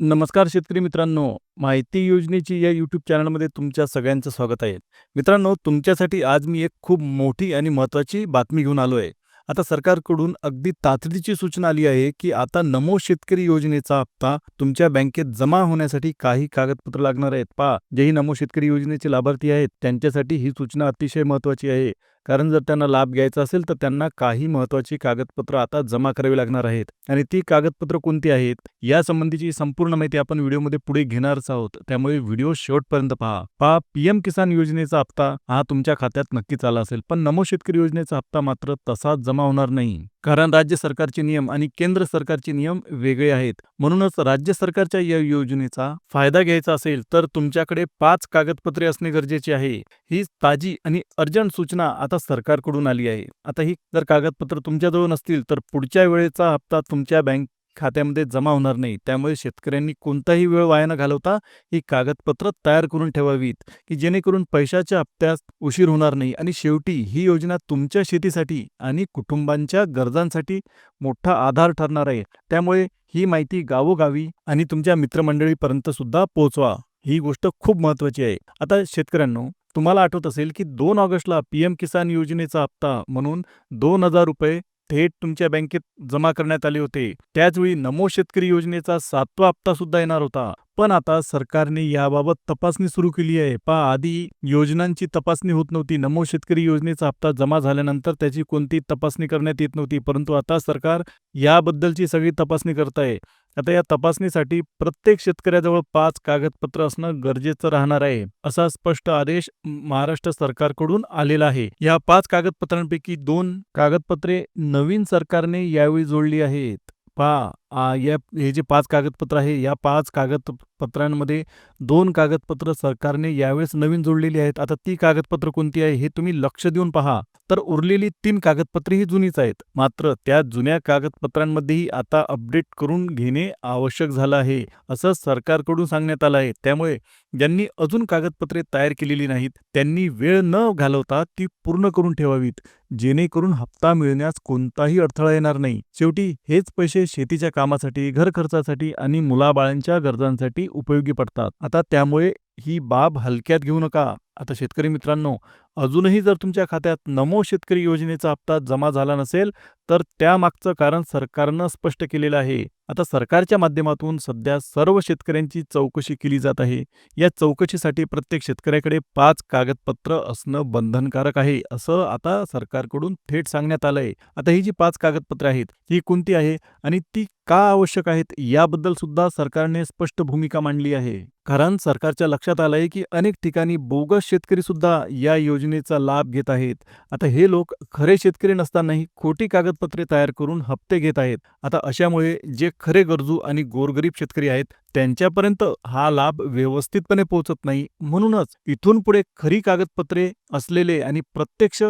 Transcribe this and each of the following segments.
नमस्कार शेतकरी मित्रांनो. माहिती योजनेची या यूट्यूब चॅनलमध्ये तुमच्या सगळ्यांचं स्वागत आहे. मित्रांनो तुमच्यासाठी आज मी एक खूप मोठी आणि महत्त्वाची बातमी घेऊन आलो आहे आता सरकारकडून अगदी तातडीची सूचना आली आहे की आता नमो शेतकरी योजनेचा हप्ता तुमच्या बँकेत जमा होण्यासाठी काही कागदपत्र लागणार आहेत. पहा जेही नमो शेतकरी योजनेचे लाभार्थी आहेत त्यांच्यासाठी ही सूचना अतिशय महत्त्वाची आहे. कारण जर त्यांना लाभ घ्यायचा असेल तर त्यांना काही महत्त्वाची कागदपत्र आता जमा करावी लागणार आहेत. आणि ती कागदपत्र कोणती आहेत? या संबंधीची संपूर्ण माहिती आपण व्हिडिओमध्ये पुढे घेणारच आहोत. त्यामुळे व्हिडिओ शेवटपर्यंत पहा. पहा पीएम किसान योजनेचा हप्ता हा तुमच्या खात्यात नक्कीच आला असेल. पण नमो शेतकरी योजनेचा हप्ता मात्र तसाच जमा होणार नाही. कारण राज्य सरकारचे नियम आणि केंद्र सरकारचे नियम वेगळे आहेत. म्हणूनच राज्य सरकारच्या या योजनेचा फायदा घ्यायचा असेल तर तुमच्याकडे पाच कागदपत्रे असणे गरजेचे आहे. ही ताजी आणि अर्जंट सूचना आता सरकारकडून आली आहे. आता ही जर कागदपत्र तुमच्याजवळ नसतील तर पुढच्या वेळेचा हप्ता तुमच्या बँक खात्यामध्ये जमा होणार नाही. त्यामुळे शेतकऱ्यांनी कोणताही वेळ वाया न घालवता ही कागदपत्र तयार करून ठेवावीत की जेणेकरून पैशाच्या हप्त्यास उशीर होणार नाही. आणि शेवटी ही योजना तुमच्या शेतीसाठी आणि कुटुंबांच्या गरजांसाठी मोठा आधार ठरणार आहे. त्यामुळे ही माहिती गावोगावी आणि तुमच्या मित्रमंडळीपर्यंत सुद्धा पोहोचवा. ही गोष्ट खूप महत्वाची आहे. आता शेतकऱ्यांनो तुम्हाला आठवत असेल की दोन ऑगस्टला पीएम किसान योजनेचा हप्ता म्हणून दोन हजार रुपये थेट तुमच्या बँकेत जमा करण्यात आले होते. त्याचवेळी नमो शेतकरी योजनेचा सातवा हप्ता सुद्धा येणार होता. पण आता सरकारने याबाबत तपासणी सुरू केली आहे. पहा आधी योजनांची तपासणी होत नव्हती. नमो शेतकरी योजनेचा हप्ता जमा झाल्यानंतर त्याची कोणती तपासणी करण्यात येत नव्हती. परंतु आता सरकार याबद्दलची सगळी तपासणी करत आहे. आता या तपासणीसाठी प्रत्येक शेतकऱ्याजवळ पाच कागदपत्र असणं गरजेचं राहणार आहे असा स्पष्ट आदेश महाराष्ट्र सरकारकडून आलेला आहे. या पाच कागदपत्रांपैकी दोन कागदपत्रे नवीन सरकारने यावेळी जोडली आहेत. पहा. या हे जे पाच कागदपत्र आहे या पाच कागदपत्रांमध्ये दोन कागदपत्र सरकारने यावेळेस नवीन जोडलेली आहेत. आता ती कागदपत्र कोणती आहे हे तुम्ही लक्ष देऊन पहा. तर उरलेली तीन कागदपत्रे ही जुनीच आहेत. मात्र त्या जुन्या कागदपत्रांमध्येही आता अपडेट करून घेणे आवश्यक झालं आहे असं सरकारकडून सांगण्यात आलं आहे. त्यामुळे ज्यांनी अजून कागदपत्रे तयार केलेली नाहीत त्यांनी वेळ न घालवता ती पूर्ण करून ठेवावीत. जेणेकरून हप्ता मिळण्यास कोणताही अडथळा येणार नाही. शेवटी हेच पैसे शेतीच्या कामासाठी घर खर्चासाठी आणि मुलाबाळांच्या गरजांसाठी उपयोगी पडतात. आता त्यामुळे ही बाब हलक्यात घेऊ नका. आता शेतकरी मित्रांनो अजूनही जर तुमच्या खात्यात नमो शेतकरी योजनेचा हप्ता जमा झाला नसेल तर त्यामागचं कारण सरकारनं स्पष्ट केलेलं आहे. आता सरकारच्या माध्यमातून सध्या सर्व शेतकऱ्यांची चौकशी केली जात आहे. या चौकशीसाठी प्रत्येक शेतकऱ्याकडे पाच कागदपत्र असणं बंधनकारक आहे असं आता सरकारकडून थेट सांगण्यात आलंय. आता ही जी पाच कागदपत्रं आहेत ही कोणती आहे आणि ती का आवश्यक आहेत याबद्दल सुद्धा सरकारने स्पष्ट भूमिका मांडली आहे. कारण सरकारच्या लक्षात आलंय की अनेक ठिकाणी बोगस शेतकरी सुद्धा या योजनेचा लाभ घेत आहेत. आता हे लोक खरे शेतकरी नसतानाही खोटी कागदपत्रे तयार करून हप्ते घेत आहेत. आता अशामुळे जे खरे गरजू आणि गोरगरीब शेतकरी आहेत त्यांच्यापर्यंत हा लाभ व्यवस्थितपणे पोहोचत नाही. म्हणूनच इथून पुढे खरी कागदपत्रे असलेले आणि प्रत्यक्ष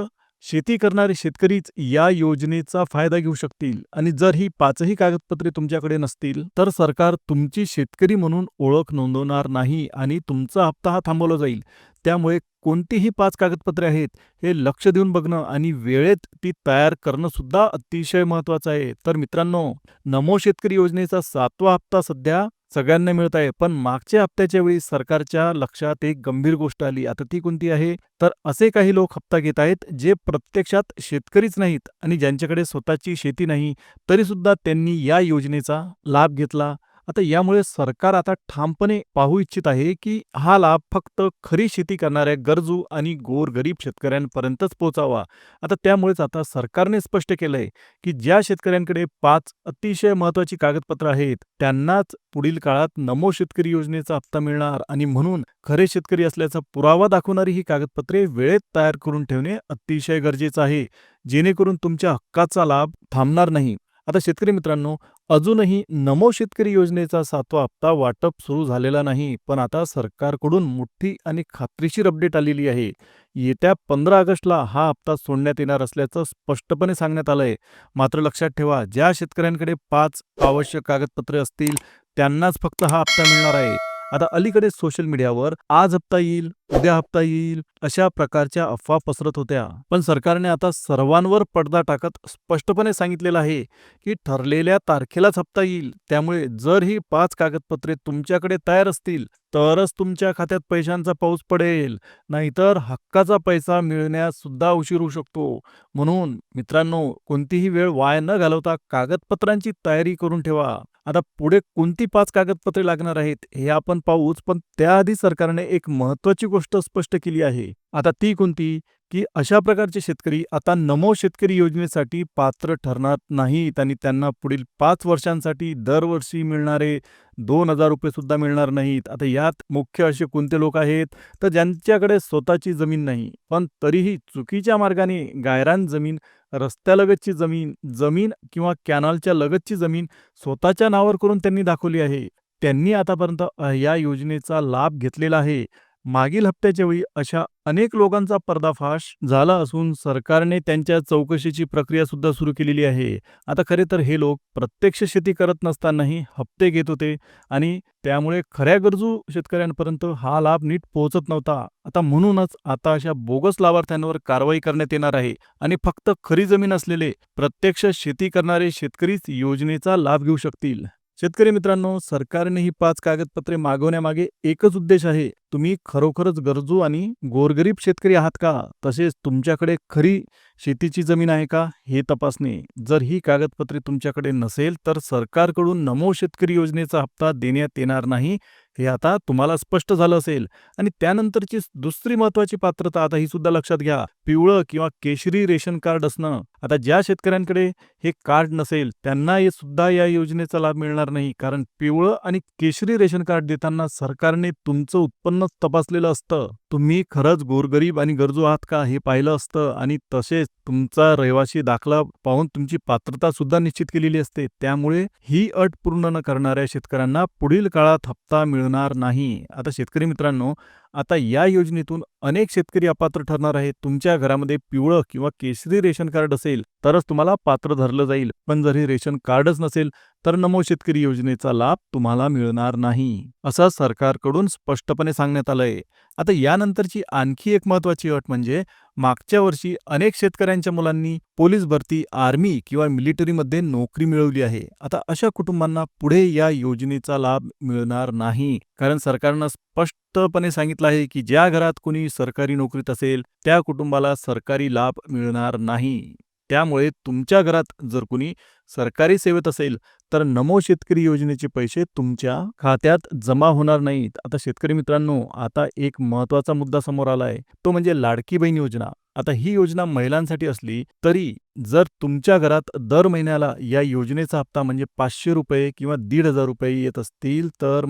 शेती करणारे शेतकरीच या योजनेचा फायदा घेऊ शकतील. आणि जर ही पाचही कागदपत्रे तुमच्याकडे नसतील तर सरकार तुमची शेतकरी म्हणून ओळख नोंदवणार नाही आणि तुमचा हप्ता हा थांबवला जाईल. त्यामुळे कोणतीही पाच कागदपत्रे आहेत हे लक्ष देऊन बघणं आणि वेळेत ती तयार करणं सुद्धा अतिशय महत्वाचं आहे. तर मित्रांनो नमो शेतकरी योजनेचा सातवा हप्ता सध्या सगळ्यांना मिळत आहे. पण मागच्या हप्त्याच्या वेळी सरकारच्या लक्षात एक गंभीर गोष्ट आली. आता ती कोणती आहे? तर असे काही लोक हप्ता घेत आहेत जे प्रत्यक्षात शेतकरीच नाहीत आणि ज्यांच्याकडे स्वतःची शेती नाही तरीसुद्धा त्यांनी या योजनेचा लाभ घेतला. आता यामुळे सरकार आता ठामपणे पाहू इच्छित आहे की हा लाभ फक्त खरी शेती करणाऱ्या गरजू आणि गोरगरीब शेतकऱ्यांपर्यंतच पोहोचावा. आता त्यामुळेच आता सरकारने स्पष्ट केलंय की ज्या शेतकऱ्यांकडे पाच अतिशय महत्वाची कागदपत्र आहेत त्यांनाच पुढील काळात नमो शेतकरी योजनेचा हप्ता मिळणार आणि म्हणून खरे शेतकरी असल्याचा पुरावा दाखवणारी ही कागदपत्रे वेळेत तयार करून ठेवणे अतिशय गरजेचं आहे. जेणेकरून तुमच्या हक्काचा लाभ थांबणार नाही. आता शेतकरी मित्रांनो अजूनही नमो शेतकरी योजनेचा सातवा हप्ता वाटप सुरू झालेला नाही पण आता सरकारकडून मोठी आणि खात्रीशीर अपडेट आलेली आहे. येत्या पंधरा ऑगस्टला हा हप्ता सोडण्यात येणार असल्याचं स्पष्टपणे सांगण्यात आलंय. मात्र लक्षात ठेवा ज्या शेतकऱ्यांकडे पाच आवश्यक कागदपत्रे असतील त्यांनाच फक्त हा हप्ता मिळणार आहे. आता अलीकडे सोशल मीडियावर आज हप्ता येईल उद्या हप्ता येईल अशा प्रकारच्या अफवा पसरत होत्या. पण सरकारने आता सर्वांवर पडदा टाकत स्पष्टपणे सांगितलेलं आहे की ठरलेल्या तारखेलाच हप्ता येईल. त्यामुळे जर ही पाच कागदपत्रे तुमच्याकडे तयार असतील तरच तुमच्या खात्यात पैशांचा पाऊस पडेल. नाहीतर हक्काचा पैसा मिळण्यास सुद्धा उशीर होऊ शकतो. म्हणून मित्रांनो कोणतीही वेळ वाया न घालवता कागदपत्रांची तयारी करून ठेवा. आता पुढे कोणती पाच कागदपत्रे लागणार आहेत हे आपण पाहूच पण त्याआधी सरकारने एक महत्वाची गोष्ट स्पष्ट केली आहे. आता ती कोणती? की अशा प्रकारचे शेतकरी आता नमो शेतकरी योजनेसाठी पात्र ठरणार नाहीत आणि त्यांना पुढील पाच वर्षांसाठी दरवर्षी मिळणारे दोन हजार रुपये सुद्धा मिळणार नाहीत. आता यात मुख्य असे कोणते लोक आहेत? तर ज्यांच्याकडे स्वतःची जमीन नाही पण तरीही चुकीच्या मार्गाने गायरान जमीन रस्त्यालगतची जमीन जमीन किंवा कॅनलच्या लगतची जमीन स्वतःच्या नावावर करून त्यांनी दाखवली आहे. त्यांनी आतापर्यंत या योजनेचा लाभ घेतलेला आहे. मागील हप्त्याच्या वेळी अशा अनेक लोकांचा पर्दाफाश झाला असून सरकारने त्यांच्या चौकशीची प्रक्रिया सुद्धा सुरू केलेली आहे. आता खरे तर हे लोक प्रत्यक्ष शेती करत नसतानाही हप्ते घेत होते आणि त्यामुळे खऱ्या गरजू शेतकऱ्यांपर्यंत हा लाभ नीट पोहोचत नव्हता. आता म्हणूनच आता अशा बोगस लाभार्थ्यांवर कारवाई करण्यात येणार आहे आणि फक्त खरी जमीन असलेले प्रत्यक्ष शेती करणारे शेतकरीच योजनेचा लाभ घेऊ शकतील. शेतकरी मित्रांनो सरकारने ही पाच कागदपत्रे मागवण्यामागे एकच उद्देश आहे. तुम्ही खरोखरच गरजू आणि गोरगरीब शेतकरी आहात का? तसेच तुमच्याकडे खरी शेतीची जमीन आहे का? हे तपासणे. जर ही कागदपत्रे तुमच्याकडे नसेल तर सरकारकडून नमो शेतकरी योजनेचा हप्ता देण्यात येणार नाही हे आता तुम्हाला स्पष्ट झालं असेल. आणि त्यानंतरची दुसरी महत्वाची पात्रता आता ही सुद्धा लक्षात घ्या. पिवळं किंवा केशरी रेशन कार्ड असणं. आता ज्या शेतकऱ्यांकडे हे कार्ड नसेल त्यांना हे सुद्धा या योजनेचा लाभ मिळणार नाही. कारण पिवळं आणि केशरी रेशन कार्ड देताना सरकारने तुमचं उत्पन्न तपासलेलं असतं. तुम्ही खरंच गोरगरीब आणि गरजू आहात का हे पाहिलं असतं आणि तसेच तुमचा रहिवासी दाखला पाहून तुमची पात्रता सुद्धा निश्चित केलेली असते. त्यामुळे ही अट पूर्ण न करणाऱ्या शेतकऱ्यांना पुढील काळात हप्ता मिळणार नाही. आता शेतकरी मित्रांनो आता या योजनेतून अनेक शेतकरी अपात्र ठरणार आहेत. तुमच्या घरामध्ये पिवळं किंवा केशरी रेशन कार्ड असेल तरच तुम्हाला पात्र धरलं जाईल. पण जर हे रेशन कार्डच नसेल तर नमो शेतकरी योजनेचा लाभ तुम्हाला मिळणार नाही असं सरकारकडून स्पष्टपणे सांगण्यात आलंय. आता यानंतरची आणखी एक महत्वाची अट म्हणजे मागच्या वर्षी अनेक शेतकऱ्यांच्या मुलांनी पोलीस भरती आर्मी किंवा मिलिटरीमध्ये नोकरी मिळवली आहे. आता अशा कुटुंबांना पुढे या योजनेचा लाभ मिळणार नाही कारण सरकारनं स्पष्टपणे सांगितलं आहे की ज्या घरात कोणी सरकारी नोकरीत असेल त्या कुटुंबाला सरकारी लाभ मिळणार नाही. त्यामुळे तुमच्या घरात जर कुणी सरकारी सेवेत असेल तर नमो शेतकरी योजनेचे पैसे तुमच्या खात्यात जमा होणार नाहीत. आता शेतकरी मित्रांनो आता एक महत्त्वाचा मुद्दा समोर आलाय. तो म्हणजे लाडकी बहीण योजना. आता ही योजना महिलांसाठी असली तरी जर तुमच्या घरात दर महिन्याला या योजनेचा हप्ता म्हणजे पाचशे रुपये किंवा दीड हजार रुपये येत असतील तर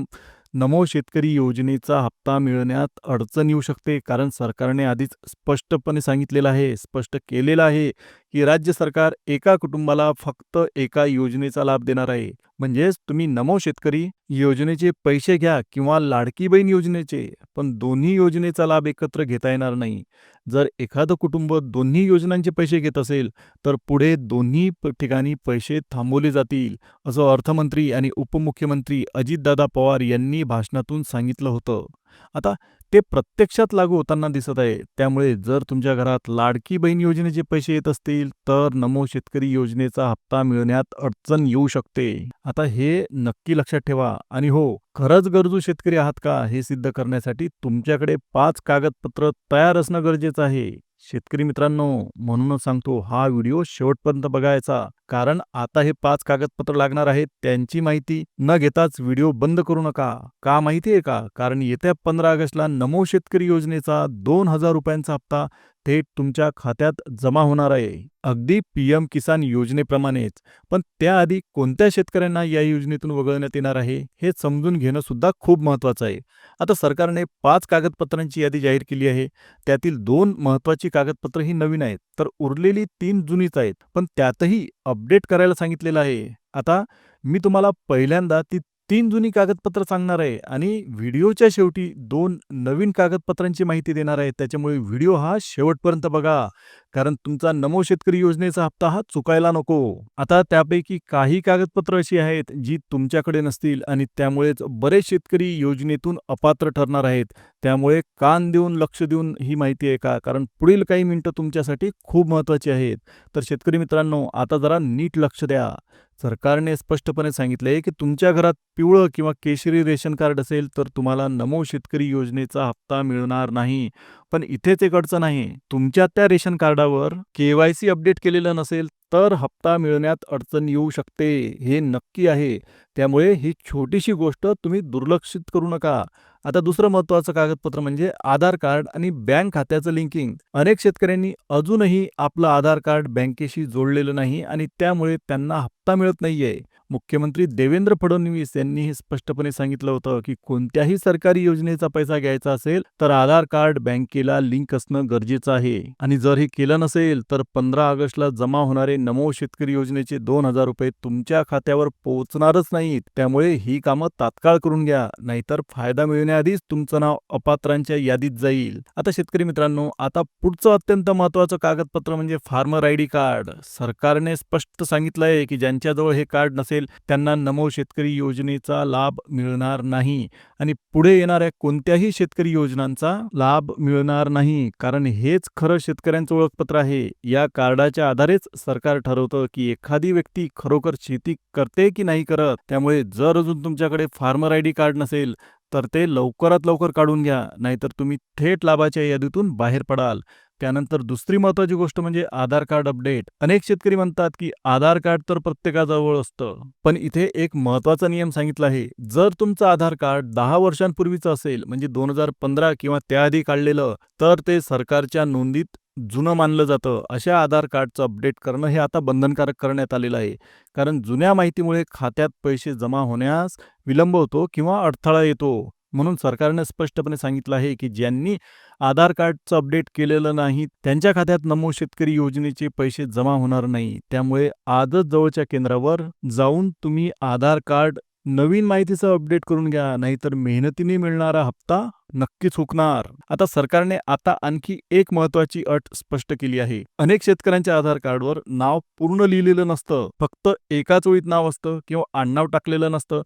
नमो शेतकरी योजनेचा हप्ता मिळण्यात अडचण येऊ शकते. कारण सरकारने आधीच स्पष्टपणे सांगितलेलं आहे स्पष्ट केलेलं आहे की राज्य सरकार एका कुटुंबाला फक्त एका योजनेचा लाभ देणार आहे. म्हणजेच तुम्ही नमो शेतकरी योजनेचे पैसे घ्या किंवा लाडकी बहीण योजनेचे पण दोन्ही योजनेचा लाभ एकत्र घेता येणार नाही. जर एखादं कुटुंब दोन्ही योजनांचे पैसे घेत असेल तर पुढे दोन्ही ठिकाणी पैसे थांबवले जातील असं अर्थमंत्री आणि उपमुख्यमंत्री अजितदादा पवार यांनी भाषणातून सांगितलं होतं. आता ते प्रत्यक्षात लागू होताना दिसत आहे. त्यामुळे जर तुमच्या घरात लाडकी बहीण योजनेचे पैसे येत असतील तर नमो शेतकरी योजनेचा हप्ता मिळण्यात अडचण येऊ शकते. आता हे नक्की लक्षात ठेवा. आणि हो खरंच गरजू शेतकरी आहात का हे सिद्ध करण्यासाठी तुमच्याकडे पाच कागदपत्र तयार असणं गरजेचं आहे. शेतकरी मित्रांनो म्हणूनच सांगतो हा व्हिडिओ शेवटपर्यंत बघायचा. कारण आता हे पाच कागदपत्र लागणार आहेत त्यांची माहिती न घेताच व्हिडिओ बंद करू नका. का माहिती आहे का? कारण येत्या पंधरा ऑगस्टला नमो शेतकरी योजनेचा दोन हजार रुपयांचा हप्ता थेट तुमच्या खात्यात जमा होणार आहे. अगदी पीएम किसान योजनेप्रमाणेच. पण त्याआधी कोणत्या शेतकऱ्यांना या योजनेतून वगळण्यात येणार आहे हे समजून घेणं सुद्धा खूप महत्वाचं आहे. आता सरकारने पाच कागदपत्रांची यादी जाहीर केली आहे. त्यातील दोन महत्वाची कागदपत्र ही नवीन आहेत. तर उरलेली तीन जुनीच आहेत. पण त्यातही अपडेट करायला सांगितलेलं आहे. आता मी तुम्हाला पहिल्यांदा ती तीन जुनी कागदपत्र सांगणार आहे आणि व्हिडिओच्या शेवटी दोन नवीन कागदपत्रांची माहिती देणार आहे. त्याच्यामुळे व्हिडिओ हा शेवटपर्यंत बघा. कारण तुमचा नमो शेतकरी योजनेचा हप्ता हा चुकायला नको. आता त्यापैकी काही कागदपत्र अशी आहेत जी तुमच्याकडे नसतील आणि त्यामुळेच बरेच शेतकरी योजनेतून अपात्र ठरणार आहेत. त्यामुळे कान देऊन लक्ष देऊन ही माहिती आहे का? कारण पुढील काही मिनिटं तुमच्यासाठी खूप महत्त्वाची आहेत. तर शेतकरी मित्रांनो आता जरा नीट लक्ष द्या. सरकारने स्पष्टपणे सांगितले की तुमच्या घरात पिवळं किंवा केशरी रेशन कार्ड असेल तर तुम्हाला नमो शेतकरी योजनेचा हप्ता मिळणार नाही. पण इथेच एक अडचण आहे. तुमच्या त्या रेशन कार्डावर केवायसी अपडेट केलेलं नसेल तर हप्ता मिळण्यात अडचण येऊ शकते. हे नक्की आहे. त्यामुळे ही छोटीशी गोष्ट तुम्ही दुर्लक्षित करू नका. आता दुसरं महत्त्वाचं कागदपत्र म्हणजे आधार कार्ड आणि बँक खात्याचं लिंकिंग. अनेक शेतकऱ्यांनी अजूनही आपलं आधार कार्ड बँकेशी जोडलेलं नाही आणि त्यामुळे त्यांना हप्ता मिळत नाहीये. मुख्यमंत्री देवेंद्र फडणवीस यांनी हे स्पष्टपणे सांगितलं होतं की कोणत्याही सरकारी योजनेचा पैसा घ्यायचा असेल तर आधार कार्ड बँकेला लिंक असणं गरजेचं आहे. आणि जर हे केलं नसेल तर पंधरा ऑगस्टला जमा होणारे नमो शेतकरी योजनेचे दोन हजार रुपये तुमच्या खात्यावर पोहोचणारच नाहीत. त्यामुळे ही कामं तात्काळ करून घ्या नाहीतर फायदा मिळण्याआधीच तुमचं नाव अपात्रांच्या यादीत जाईल. आता शेतकरी मित्रांनो आता पुढचं अत्यंत महत्वाचं कागदपत्र म्हणजे फार्मर आय डी कार्ड. सरकारने स्पष्ट सांगितलंय की ज्यांच्याजवळ हे कार्ड नसेल त्यांना नमो शेतकरी योजनेचा लाभ मिळणार नाही. आणि पुढे येणाऱ्या कोणत्याही शेतकरी योजनांचा लाभ मिळणार नाही. कारण हेच खरं शेतकऱ्यांचं ओळखपत्र आहे. या कार्डाच्या आधारेच सरकार ठरवतं की एखादी व्यक्ती खरोखर शेती करते की नाही करत. त्यामुळे जर अजून तुमच्याकडे फार्मर आय डी कार्ड नसेल तर ते लवकरात लवकर काढून घ्या. नाहीतर तुम्ही थेट लाभाच्या यादीतून बाहेर पडाल. त्यानंतर दुसरी महत्वाची गोष्ट म्हणजे आधार कार्ड अपडेट. अनेक शेतकरी म्हणतात की आधार कार्ड तर प्रत्येकाजवळ असतं पण इथे एक महत्त्वाचा नियम सांगितला आहे. जर तुमचं आधार कार्ड दहा वर्षांपूर्वीचं असेल म्हणजे दोन हजार पंधरा किंवा त्याआधी काढलेलं तर ते सरकारच्या नोंदीत जुनं मानलं जातं. अशा आधार कार्डचं अपडेट करणं हे आता बंधनकारक करण्यात आलेलं आहे. कारण जुन्या माहितीमुळे खात्यात पैसे जमा होण्यास विलंब होतो किंवा अडथळा येतो म्हणून सरकारने स्पष्टपणे सांगितलं आहे की ज्यांनी आधार कार्डचं अपडेट केलेलं नाही त्यांच्या खात्यात नमो शेतकरी योजनेचे पैसे जमा होणार नाही. त्यामुळे आजच जवळच्या केंद्रावर जाऊन तुम्ही आधार कार्ड नवीन माहितीचं अपडेट करून घ्या नाहीतर मेहनतीने मिळणारा हप्ता नक्कीच हुकणार. आता सरकारने आता आणखी एक महत्वाची अट स्पष्ट केली आहे. अनेक शेतकऱ्यांच्या आधार कार्डवर नाव पूर्ण लिहिलेलं नसतं. फक्त एकाच ओळीत नाव असतं किंवा आडनाव टाकलेलं नसतं.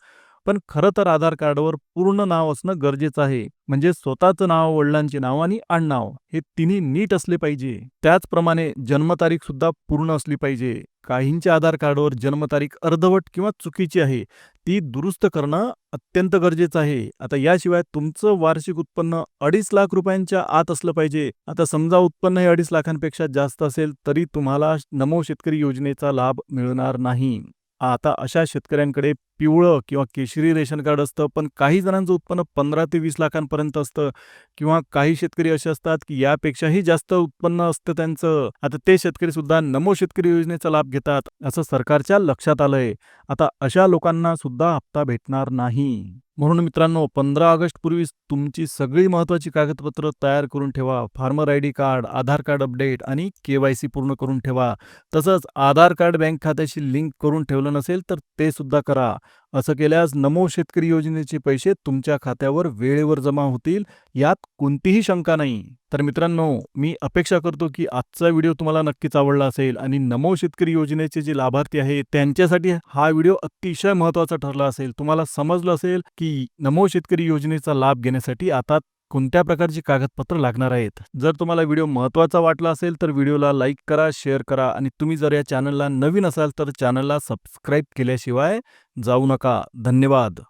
पण खरं तर आधार कार्डवर पूर्ण नाव असणं गरजेचं आहे. म्हणजे स्वतःचं नाव वडिलांचे नाव आणि आडनाव हे तिन्ही नीट असले पाहिजे. त्याचप्रमाणे जन्मतारीख सुद्धा पूर्ण असली पाहिजे. काहींच्या आधार कार्डवर जन्मतारीख अर्धवट किंवा चुकीची आहे ती दुरुस्त करणं अत्यंत गरजेचं आहे. आता याशिवाय तुमचं वार्षिक उत्पन्न अडीच लाख रुपयांच्या आत असलं पाहिजे. आता समजा उत्पन्न हे अडीच लाखांपेक्षा जास्त असेल तरी तुम्हाला नमो शेतकरी योजनेचा लाभ मिळणार नाही. आता अशा शेतकऱ्यांकडे पिवळं किंवा केशरी रेशन कार्ड असतं पण काही जणांचं उत्पन्न पंधरा ते वीस लाखांपर्यंत असतं किंवा काही शेतकरी असे असतात की यापेक्षाही जास्त उत्पन्न असतं त्यांचं. आता ते शेतकरी सुद्धा नमो शेतकरी योजनेचा लाभ घेतात असं सरकारच्या लक्षात आलंय. आता अशा लोकांना सुद्धा हप्ता भेटणार नाही. म्हणून मित्रांनो पंधरा ऑगस्ट पूर्वीच तुमची सगळी महत्वाची कागदपत्र तयार करून ठेवा. Farmer I D card Aadhaar card update आणि केवायसी पूर्ण करून ठेवा. तसंच आधार कार्ड बँक खात्याशी लिंक करून ठेवलं नसेल तर ते सुद्धा करा. असं केल्यास नमो शेतकरी योजनेचे पैसे तुमच्या खात्यावर वेळेवर जमा होतील यात कोणतीही शंका नाही. तर मित्रांनो मी अपेक्षा करतो की आजचा व्हिडिओ तुम्हाला नक्कीच आवडला असेल आणि नमो शेतकरी योजनेचे जे लाभार्थी आहेत त्यांच्यासाठी हा व्हिडिओ अतिशय महत्त्वाचा ठरला असेल. तुम्हाला समजलं असेल की नमो शेतकरी योजनेचा लाभ घेण्यासाठी आता कोणत्या प्रकारची कागदपत्र लागणार आहेत? जर तुम्हाला व्हिडिओ महत्त्वाचा वाटला असेल तर व्हिडिओला लाईक करा शेअर करा आणि तुम्ही जर या चॅनलला नवीन असाल तर चॅनलला सबस्क्राईब केल्याशिवाय जाऊ नका. धन्यवाद.